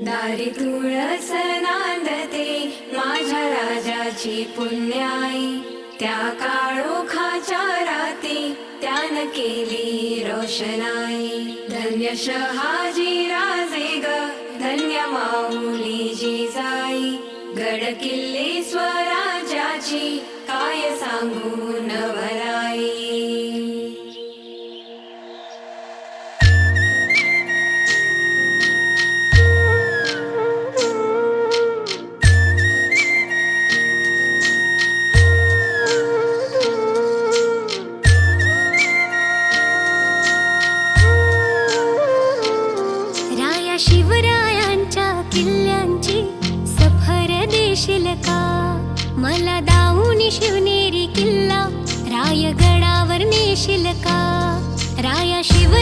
दारी तुळस नांदते माझ्या राजाची पुण्याई. त्या काळोखाच्या राती त्यान केली रोषणाई. धन्य शहाजी राजे ग धन्य माऊली जी जाई. गड किल्ले स्वराज्याची काय सांगू राया शिवरायांच्या किल्ल्यांची सफर देशील का? मला दाऊनी शिवनेरी किल्ला रायगडावर नेशील का? राया शिव